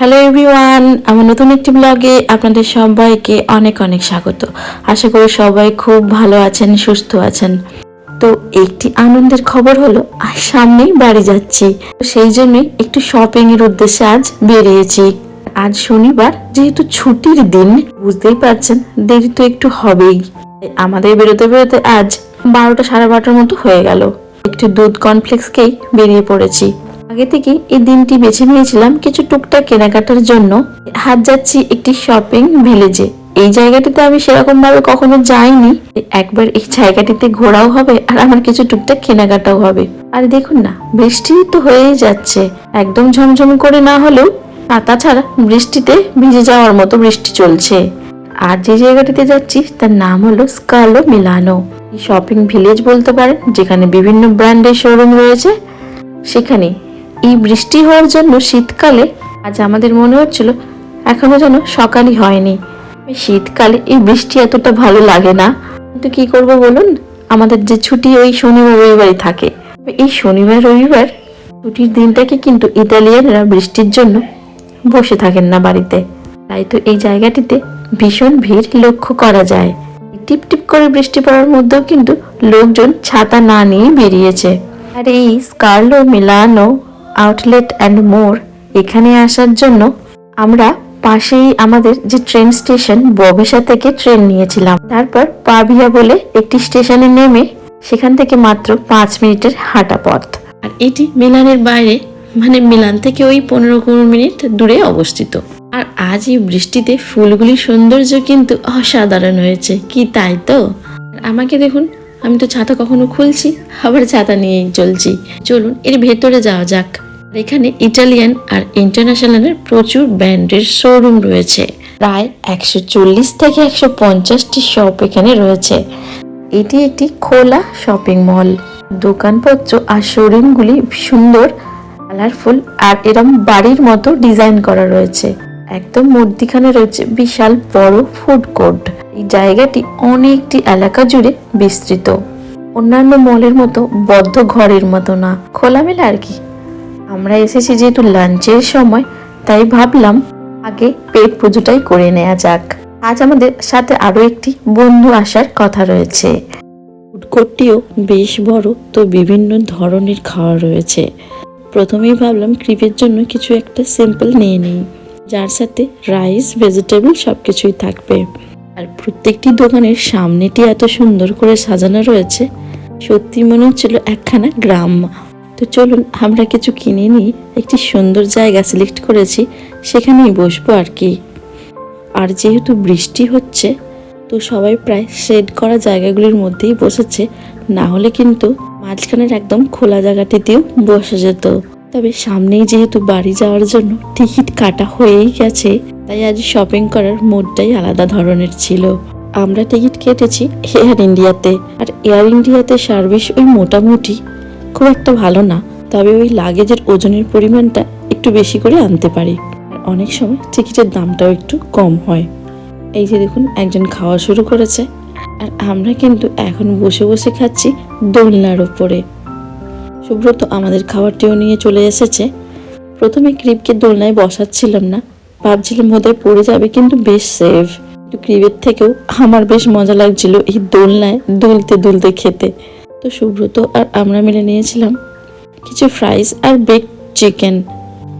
Hello everyone আমার নতুন একটি ব্লগে আপনাদের সবাইকে অনেক অনেক স্বাগত। আশা করি সবাই খুব ভালো আছেন, সুস্থ আছেন। তো একটি আনন্দের খবর হলো, আজ সামনেই বাড়ি যাচ্ছি। সেই জন্যই একটু শপিং এর উদ্দেশ্যে আজ বেরিয়েছি। আজ শনিবার, যেহেতু ছুটির দিন, বুঝতেই পারছেন, দেরি তো একটু হবেই। আমাদের বেরোতে বেরোতে আজ বারোটা সাড়ে বারোটার মতো হয়ে গেল। একটু দুধ কর্নফ্লেক্স খেয়েই বেরিয়ে পড়েছি। আগে থেকে এই দিনটি বেছে নিয়েছিলাম কিছু টুকটাক কেনাকাটার জন্য। হাত যাচ্ছি একটি শপিং ভিলেজে। এই জায়গাটিতে আমি সেরকম ভাবে কখনো যাইনি। একবার এই জায়গাটিতে ঘোরাও হবে আর আমার কিছু টুকটাক কেনাকাটাও হবে। আর দেখুন না, বৃষ্টি তো হয়েই যাচ্ছে। একদম ঝমঝম করে না হলেও পাতা ছাড়া বৃষ্টিতে ভিজে যাওয়ার মতো বৃষ্টি চলছে। আর যে জায়গাটিতে যাচ্ছি, তার নাম হলো স্কালো মিলানো। শপিং ভিলেজ বলতে পারেন, যেখানে বিভিন্ন ব্র্যান্ডের শোরুম রয়েছে। সেখানে এই বৃষ্টি হওয়ার জন্য শীতকালে আজ আমাদের মনে হচ্ছিল এখনও যেন সকালই হয়নি। শীতকালে এই বৃষ্টি এতটা ভালো লাগে না। কিন্তু কি করব বলুন? আমাদের যে ছুটি ওই শনিবার, রবিবারই থাকে। এই শনিবার, রবিবার ছুটির দিনটাকে কিন্তু ইতালিয়ানরা বৃষ্টির জন্য বসে থাকেন না বাড়িতে। তাই তো এই জায়গাটিতে ভীষণ ভিড় লক্ষ্য করা যায়। টিপ টিপ করে বৃষ্টি পড়ার মধ্যেও কিন্তু লোকজন ছাতা না নিয়ে বেরিয়েছে। আর এই স্কার্লো মিলানো আউটলেট অ্যান্ড মোর এখানে আসার জন্য আমরা পাশেই আমাদের যে ট্রেন স্টেশন ববেসা থেকে ট্রেন নিয়েছিলাম। তারপর পাভিয়া বলে একটি স্টেশনে নেমে সেখান থেকে মাত্র পাঁচ মিনিটের হাঁটা পথ। আর এটি মিলানের বাইরে মানে মিলান থেকে ওই পনেরো কুড়ি মিনিট দূরে অবস্থিত। আর আজ এই বৃষ্টিতে ফুলগুলির সৌন্দর্য কিন্তু অসাধারণ হয়েছে। কি তাই তো? আমাকে দেখুন, আমি তো ছাতা কখনো খুলছি, আবার ছাতা নিয়েই চলছি। চলুন, এর ভেতরে যাওয়া যাক। এখানে ইটালিয়ান আর ইন্টারন্যাশনালের প্রচুর ব্র্যান্ডের শোরুম রয়েছে। প্রায় একশো চল্লিশ থেকে একশো পঞ্চাশটি শপ এখানে রয়েছে। এটি একটি খোলা শপিং মল। দোকানপত্র আর শোরুমগুলি সুন্দর, কালারফুল আর এরম বাড়ির মতো ডিজাইন করা রয়েছে। একদম মধ্যিখানে রয়েছে বিশাল বড় ফুড কোর্ট। এই জায়গাটি অনেকটি এলাকা জুড়ে বিস্তৃত। অন্যান্য মলের মতো বদ্ধ ঘরের মতো না। খোলামেলা আর কি। আমরা এসেছি যেহেতু লাঞ্চের সময়, তাই ভাবলাম আগে পেট পুজোটাই করে নেওয়া যাক। আজ আমাদের সাথে আরও একটি বন্ধু আসার কথা রয়েছে। ফুড কোর্টটিও বেশ বড়, তো বিভিন্ন ধরনের খাওয়া রয়েছে। প্রথমেই ভাবলাম ক্রিপের জন্য কিছু একটা সিম্পল নিয়ে নিই। যার সাথে রাইস, ভেজিটেবল সব কিছুই থাকবে। আর প্রত্যেকটি দোকানের সামনেটি এত সুন্দর করে সাজানো রয়েছে, সত্যি মনে হচ্ছিল একখানা গ্রাম। তো চলুন, আমরা কিছু কিনে নিই। একটি সুন্দর জায়গা সিলেক্ট করেছি, সেখানেই বসবো আর কি। আর যেহেতু বৃষ্টি হচ্ছে, তো সবাই প্রায় শেড করা জায়গাগুলির মধ্যেই বসেছে। না হলে কিন্তু মাঝখানের একদম খোলা জায়গাটিতেও বসে যেত। তবে সামনেই যেহেতু বাড়ি যাওয়ার জন্য টিকিট কাটা হয়েই গেছে, তাই আজ শপিং করার মোডটাই আলাদা ধরনের ছিল। আমরা টিকিট কেটেছি এয়ার ইন্ডিয়াতে আর এয়ার ইন্ডিয়াতে সার্ভিস ওই মোটামুটি খুব একটা ভালো না, তবে ওই লাগেজের ওজনের পরিমাণটা একটু বেশি করে আনতে পারি। অনেক সময় টিকিটের দামটাও একটু কম হয়। এই যে দেখুন, একজন খাওয়া শুরু করেছে। আর আমরা কিন্তু এখন বসে বসে খাচ্ছি দোলনার ওপরে সুব্রত আমাদের খাবারটিও নিয়ে চলে এসেছে। প্রথমে ক্রিপকে দোলনায় বসাচ্ছিলাম না। ভাবছিলাম বোধহয় পড়ে যাবে, কিন্তু বেশ সেফ ক্রিপের থেকেও আমার বেশ মজা লাগছিল এই দোলনায় দুলতে দুলতে খেতে। তো সুব্রত আর আমরা মিলে নিয়েছিলাম কিছু ফ্রাইস আর বেক চিকেন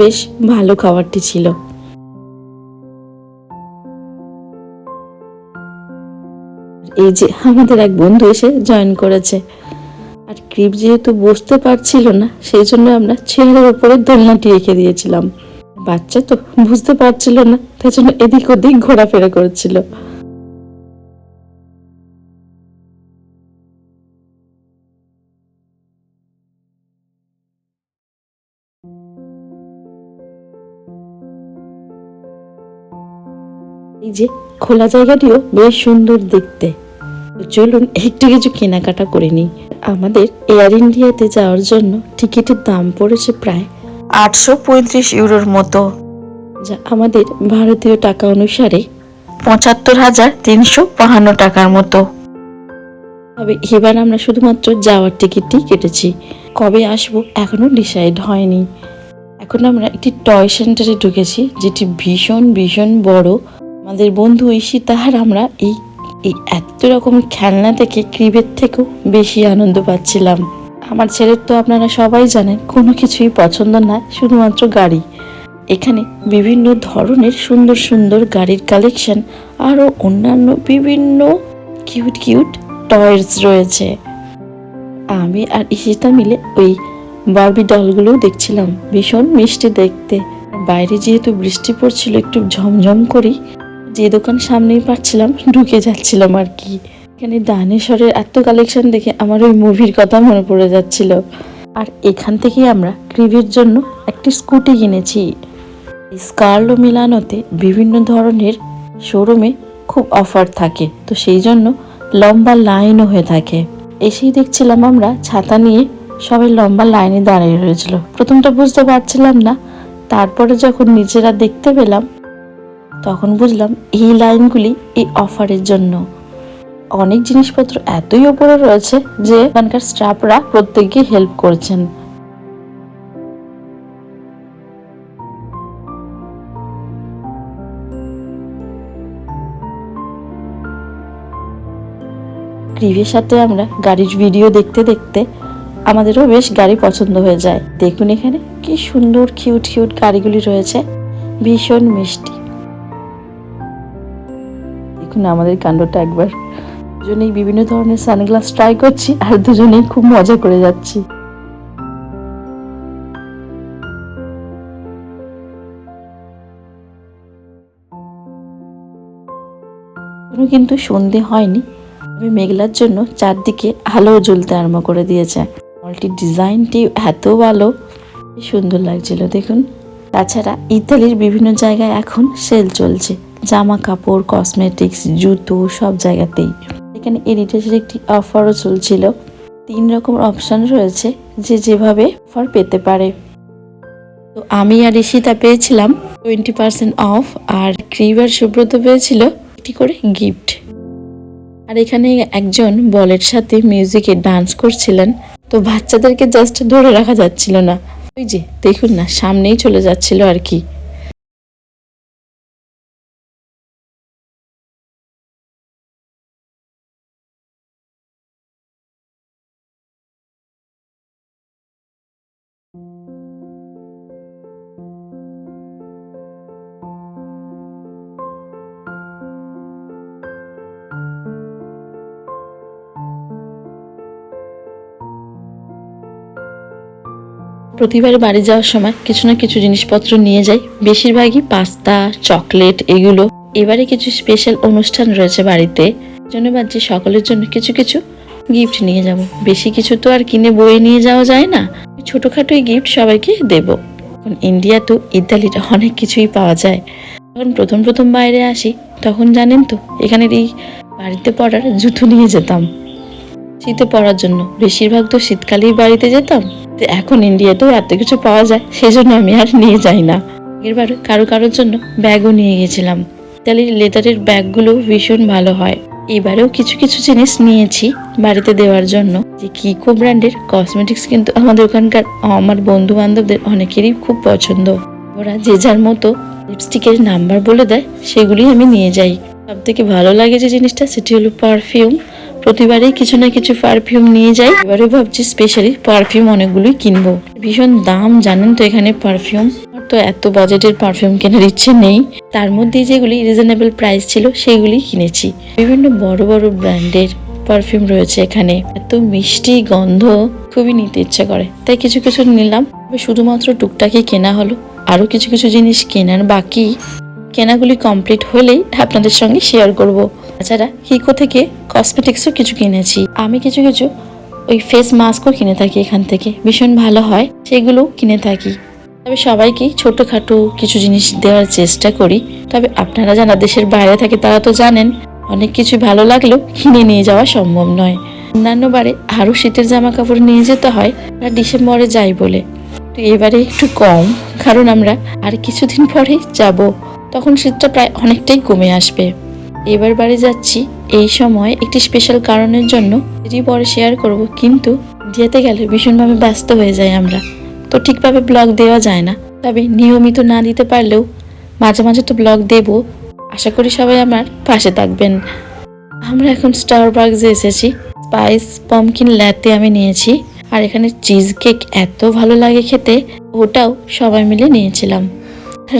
বেশ ভালো খাবারটি ছিল। এই যে আমাদের এক বন্ধু এসে জয়েন করেছে। আর ক্রিপ যেহেতু বসতে পারছিল না, সেই জন্য আমরা চেয়ারের উপরে দোলনাটি রেখে দিয়েছিলাম। বাচ্চা তো বুঝতে পারছিল না, তাই জন্য এদিক ওদিক ঘোরাফেরা করছিল। এই যে খোলা জায়গাটিও বেশ সুন্দর দেখতে। চলুন একটু কিছু কেনাকাটা করে নিই। আমাদের এয়ার ইন্ডিয়াতে যাওয়ার জন্য টিকিটের দাম পড়েছে প্রায় আটশো পঁয়ত্রিশ ইউরোর মতো। যা আমাদের ভারতীয় টাকা অনুসারে পঁচাত্তর হাজার তিনশো বাহান্ন টাকার মতো। তবে এবার আমরা শুধুমাত্র যাওয়ার টিকিটটি কেটেছি। কবে আসব এখনও ডিসাইড হয়নি। এখন আমরা একটি টয় সেন্টারে ঢুকেছি, যেটি ভীষণ ভীষণ বড় আমাদের বন্ধু ঈশিতা আর আমরা এই এই এত রকম খেলনা থেকে ক্রিবের থেকেও বেশি আনন্দ পাচ্ছিলাম। আমার ছেলের তো আপনারা সবাই জানেন, কোনো কিছুই পছন্দ না, শুধুমাত্র গাড়ি। এখানে বিভিন্ন ধরনের সুন্দর সুন্দর গাড়ির কালেকশন আরও অন্যান্য বিভিন্ন কিউট কিউট টয়েস রয়েছে। আমি আর ঈশিতা মিলে ওই বারবি ডলগুলোও দেখছিলাম, ভীষণ মিষ্টি দেখতে। বাইরে যেহেতু বৃষ্টি পড়ছিল, একটু ঝমঝম করি যে দোকান সামনেই পাচ্ছিলাম, ঢুকে যাচ্ছিলাম আর কি। এখানে ডাইনোসরের এত কালেকশন দেখে আমার ওই মুভির কথা মনে পড়ে যাচ্ছিল। আর এখান থেকেই আমরা ক্রিভের জন্য একটি স্কুটি কিনেছি। স্কার্লো মিলানোতে বিভিন্ন ধরনের শোরুমে খুব অফার থাকে, তো সেই জন্য লম্বা লাইনও হয়ে থাকে। এসেই দেখছিলাম আমরা ছাতা নিয়ে সবাই লম্বা লাইনে দাঁড়িয়ে রয়েছিল। প্রথমটা বুঝতে পারছিলাম না, তারপরে যখন নিজেরা দেখতে পেলাম তখন বুঝলাম এই লাইনগুলি এই অফারের জন্য। অনেক জিনিসপত্র এতই ওপরে রয়েছে যে এখানকার স্টাফরা প্রত্যেককে হেল্প করছেন। ক্রিভের সাথে আমরা গাড়ির ভিডিও দেখতে দেখতে আমাদেরও বেশ গাড়ি পছন্দ হয়ে যায়। দেখুন এখানে কি সুন্দর কিউট কিউট গাড়িগুলি রয়েছে। ভীষণ মিষ্টি। দেখুন আমাদের কাণ্ডটা একবার দুজনেই বিভিন্ন ধরনের সানগ্লাস ট্রাই করছি, আর দুজনেই খুব মজা করে যাচ্ছি। এখনও কিন্তু সন্ধে হয়নি, তবে মেঘলার জন্য চারদিকে আলো জ্বলতে আরম্ভ করে দিয়েছে। মলটির ডিজাইনটি এত ভালো সুন্দর লাগছিল, দেখুন। তাছাড়া ইতালির বিভিন্ন জায়গায় এখন সেল চলছে। জামা কাপড় কসমেটিক্স জুতো সব জায়গাতেই। এখানে এডিটের একটি অফারও চলছিল। তিন রকম অপশন রয়েছে যে যেভাবে অফার পেতে পারে। তো আমি আর ঈশিতা পেয়েছিলাম টোয়েন্টি পার্সেন্ট অফ আর ক্রিবার সুব্রত পেয়েছিল একটি করে গিফট আর এখানে একজন বলের সাথে মিউজিকে ডান্স করছিলেন। তো বাচ্চাদেরকে জাস্ট ধরে রাখা যাচ্ছিল না। ওই যে, দেখুন না, সামনেই চলে যাচ্ছিল আর কি। প্রতিবার বাড়ি যাওয়ার সময় কিছু না কিছু জিনিসপত্র নিয়ে যাই। বেশিরভাগই পাস্তা, চকলেট এগুলো। এবারে কিছু স্পেশাল অনুষ্ঠান রয়েছে বাড়িতে। জন্য ভাবছি সকলের জন্য কিছু কিছু গিফট নিয়ে যাব। বেশি কিছু তো আর কিনে বয়ে নিয়ে যাওয়া যায় না। ছোটখাটো গিফট সবাইকে দেব। এখন ইন্ডিয়া তো ইতালির অনেক কিছুই পাওয়া যায়। যখন প্রথম প্রথম বাইরে আসি, তখন জানেন তো, এখানের এই বাড়িতে পড়ার জুতো নিয়ে যেতাম। শীতে পড়ার জন্য। বেশিরভাগ তো শীতকালেই বাড়িতে যেতাম। এখন ইন্ডিয়াতেও এত কিছু পাওয়া যায় সেই জন্য আমি আর নিয়ে যাই না। এবার কারও কারোর জন্য ব্যাগও নিয়ে গেছিলাম। ইতালির লেদারের ব্যাগগুলো ভীষণ ভালো হয়। এবারেও কিছু কিছু জিনিস নিয়েছি বাড়িতে দেওয়ার জন্য। যে কিকো ব্র্যান্ডের কসমেটিক্স কিন্তু আমাদের ওখানকার আমার বন্ধু বান্ধবদের অনেকেরই খুব পছন্দ। ওরা যে যার মতো লিপস্টিকের নাম্বার বলে দেয় সেগুলি আমি নিয়ে যাই। সব থেকে ভালো লাগে যে জিনিসটা, সেটি হলো পারফিউম প্রতিবারেই কিছু না কিছু পারফিউম নিয়ে যাই। এবারে ভাবছি স্পেশালি পারফিউম অনেকগুলোই কিনবো। ভীষণ দাম, জানেন তো এখানে পারফিউম তো এত বাজেটের পারফিউম কেনার ইচ্ছে নেই। তার মধ্যে যেগুলি রিজনেবল প্রাইস ছিল, সেগুলি কিনেছি। বিভিন্ন বড় বড় ব্র্যান্ডের পারফিউম রয়েছে এখানে। এত মিষ্টি গন্ধ, খুবই নিতে ইচ্ছে করে। তাই কিছু কিছু নিলাম। শুধুমাত্র টুকটাকই কেনা হলো। আরও কিছু কিছু জিনিস কেনার বাকি। কেনাগুলি কমপ্লিট হলেই আপনাদের সঙ্গে শেয়ার করব। তাছাড়া হিকো থেকে কসমেটিক্সও কিছু কিনেছি। আমি কিছু কিছু ওই ফেস মাস্কও কিনে থাকি এখান থেকে। ভীষণ ভালো হয় সেগুলোও কিনে থাকি। তবে সবাইকেই ছোটোখাটো কিছু জিনিস দেওয়ার চেষ্টা করি। তবে আপনারা যারা দেশের বাইরে থাকে, তারা তো জানেন, অনেক কিছু ভালো লাগলেও কিনে নিয়ে যাওয়া সম্ভব নয়। অন্যান্য বারে আরও শীতের জামা কাপড় নিয়ে যেতে হয় আর ডিসেম্বরে যাই বলে। তো এবারে একটু কম, কারণ আমরা আর কিছুদিন পরেই যাব। তখন শীতটা প্রায় অনেকটাই কমে আসবে। এবার বাড়ি যাচ্ছি। এই সময় একটি স্পেশাল কারণের জন্য এটি পরে শেয়ার করব, কিন্তু যেতে গেলে ভীষণভাবে ব্যস্ত হয়ে যাই আমরা। তো ঠিকভাবে ব্লগ দেওয়া যায় না। তবে নিয়মিত না দিতে পারলেও মাঝে মাঝে তো ব্লগ দেব। আশা করি সবাই আমার পাশে থাকবেন। আমরা এখন স্টার বাগসে এসেছি। স্পাইস পমকিন ল্যাতে আমি নিয়েছি। আর এখানে চিজ কেক এত ভালো লাগে খেতে, ওটাও সবাই মিলে নিয়েছিলাম।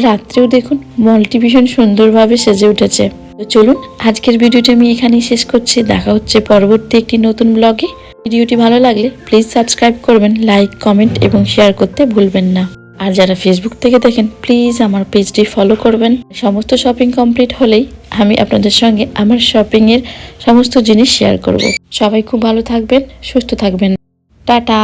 রাত্রেও দেখুন মলটি ভীষণ সুন্দরভাবে সেজে উঠেছে। তো চলুন, আজকের ভিডিওটি আমি এখানেই শেষ করছি। দেখা হচ্ছে পরবর্তী একটি নতুন ব্লগে ভিডিওটি ভালো লাগলে প্লিজ সাবস্ক্রাইব করবেন লাইক কমেন্ট এবং শেয়ার করতে ভুলবেন না। আর যারা ফেসবুক থেকে দেখেন প্লিজ আমার পেজটি ফলো করবেন। সমস্ত শপিং কমপ্লিট হলেই আমি আপনাদের সঙ্গে আমার শপিংয়ের সমস্ত জিনিস শেয়ার করব। সবাই খুব ভালো থাকবেন, সুস্থ থাকবেন। টাটা!